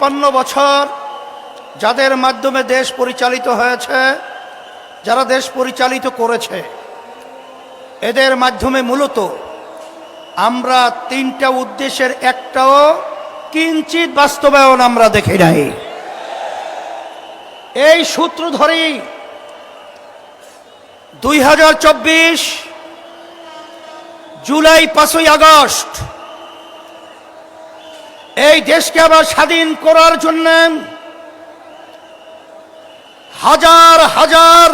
তিপ্পান্ন বছর যাদের মাধ্যমে দেশ পরিচালিত হয়েছে, যারা দেশ পরিচালিত করেছে, এদের মাধ্যমে মূলত আমরা তিনটা উদ্দেশ্যের একটাও কিঞ্চিত বাস্তবায়ন আমরা দেখি নাই। এই সূত্র ধরেই দুই হাজার চব্বিশ জুলাই পাঁচই আগস্ট এই দেশকে আবার স্বাধীন করার জন্য হাজার হাজার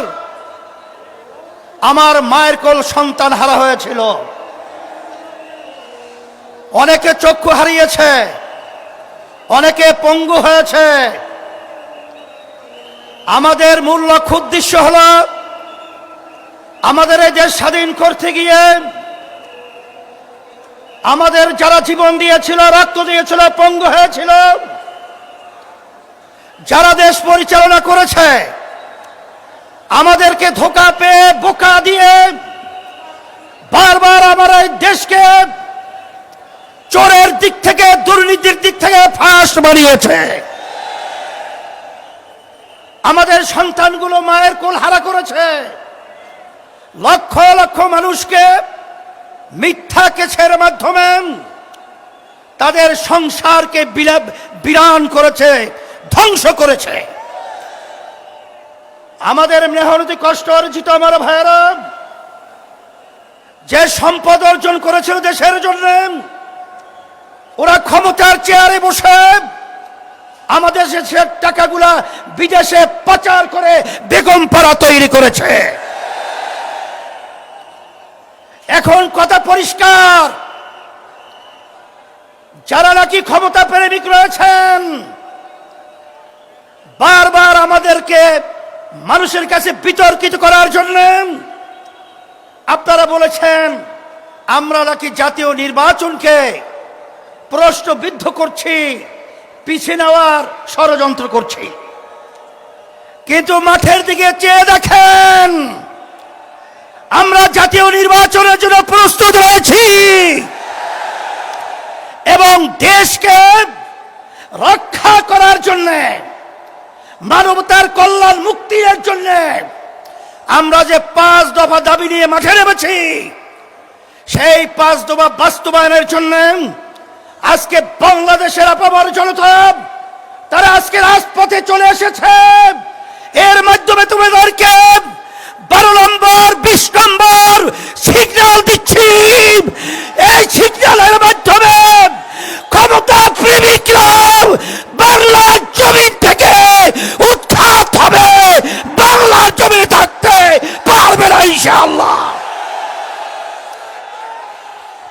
আমার মায়ের কোল সন্তান হারা হয়েছিল। অনেকে চক্ষু হারিয়েছে, অনেকে পঙ্গু হয়েছে। আমাদের মূল লক্ষ্য উদ্দেশ্য হল আমাদের এই দেশ স্বাধীন করতে গিয়ে আমাদের যারা জীবন দিয়েছিল, রক্ত দিয়েছিল, পঙ্গু হয়েছিল, যারা দেশ পরিচালনা করেছে, আমাদেরকে ধোকা পেয়ে, বোকা দিয়ে বারবার আমার এই দেশকে চোরের দিক থেকে, দুর্নীতির দিক থেকে ফাঁস বানিয়েছে। আমাদের সন্তানগুলো মায়ের কোল হারা করেছে। লক্ষ লক্ষ মানুষকে মিথ্যা কেছের মাধ্যমে তাদের সংসারকে বিরান করেছে, ধ্বংস করেছে। আমাদের মেহনতি কষ্ট অর্জিত আমার ভাইয়েরা, যে সম্পদ অর্জন করেছিল দেশের জন্য, ওরা ক্ষমতার চেয়ারে বসে আমাদের টাকাগুলা বিদেশে পাচার করে বেগম পাড়া তৈরি করেছে। এখন কথা পরিষ্কার। যারা নাকি ক্ষমতা প্রেমিক রয়েছেন, বারবার আমাদেরকে মানুষের কাছে বিতর্কিত করার জন্য আপনারা বলেছেন, আমরা নাকি জাতীয় নির্বাচনকে প্রশ্নবিদ্ধ করছি পিছিয়ে নেওয়ার ষড়যন্ত্র করছি। কিন্তু মাঠের দিকে চেয়ে দেখেন আমরা জাতীয় নির্বাচনের জন্য প্রস্তুত রয়েছি। এবং দেশকে রক্ষা করার জন্য, মানবতার কল্যাণ মুক্তির জন্য আমরা যে পাঁচ দফা দাবি নিয়ে মাঠে নেমেছি, সেই পাঁচ দফা বাস্তবায়নের জন্য আজকে বাংলাদেশের আপামার জনতা, তারা আজকে রাজপথে চলে এসেছে। এর মাধ্যমে তোমাদেরকে বারো নম্বর, বিশ নম্বর সিগন্যাল দিচ্ছি। এই সিগন্যালের মাধ্যমে ক্ষমতা প্রেমিকরা বাংলার জমিন থেকে উৎখাত হবে। বাংলার জমিনে থাকতে পারবে না ইনশাআল্লাহ।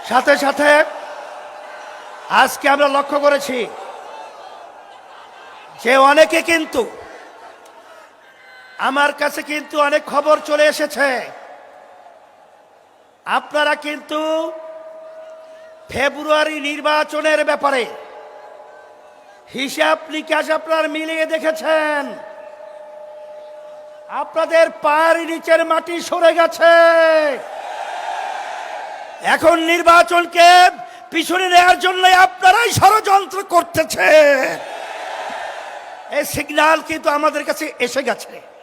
সাথে সাথে আজকে আমরা লক্ষ্য করেছি যে অনেকে কিন্তু আমার কাছে কিন্তু অনেক খবর চলে এসেছে। আপনারা কিন্তু ফেব্রুয়ারি নির্বাচনের ব্যাপারে হিসাব নিকাশ আপনার মিলিয়ে দেখেছেন। আপনাদের পায়ের নিচের মাটি সরে গেছে। এখন নির্বাচনকে পিছনে নেওয়ার জন্য আপনারাই ষড়যন্ত্র করতেছে। এই সিগনাল কিন্তু আমাদের কাছে এসে গেছে।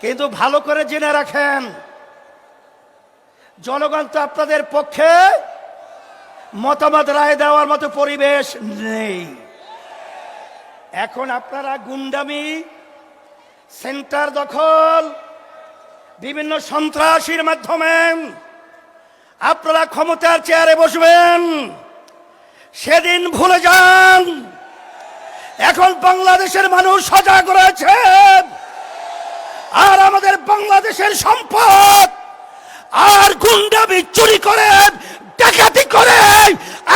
কিন্তু ভালো করে জেনে রাখেন। জনগণ তো আপনাদের পক্ষে মতামত রায় দেওয়ার মতো পরিবেশ নেই। এখন আপনারা গুন্ডামি, সেন্টার দখল, বিভিন্ন সন্ত্রাসীর মাধ্যমে আপনারা ক্ষমতার চেয়ারে বসবেন। সেদিন ভুলে যান। এখন বাংলাদেশের মানুষ সজাগ রয়েছে। আর আমাদের বাংলাদেশের সম্পদ। আর গুন্ডামি চুরি করে, ডাকাতি করে,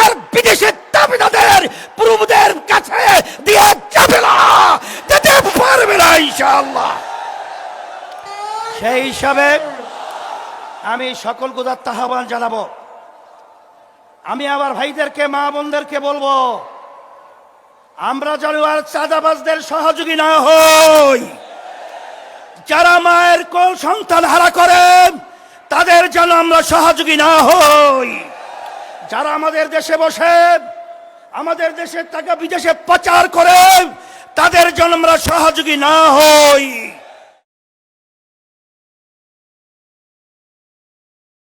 আর বিদেশের দাবিদাদের প্রভুদের কাছে দিয়ে যাবে না, যেতে পারবে না ইনশাআল্লাহ। সেই হিসাবে আমি সকল গুদার আহ্বান জানাব। আমি আমার ভাইদেরকে, মা বোনদেরকে বলব, আমরা যেন আর চাঁদাবাজদের সহযোগী না হই। যারা মায়ের কোল সন্তান হারা করে, তাদের যেন আমরা সহযোগী না হই। যারা আমাদের দেশে বসে, আমাদের দেশের টাকা বিদেশে পাচার করে, তাদের জন্য আমরা সহযোগী না হই।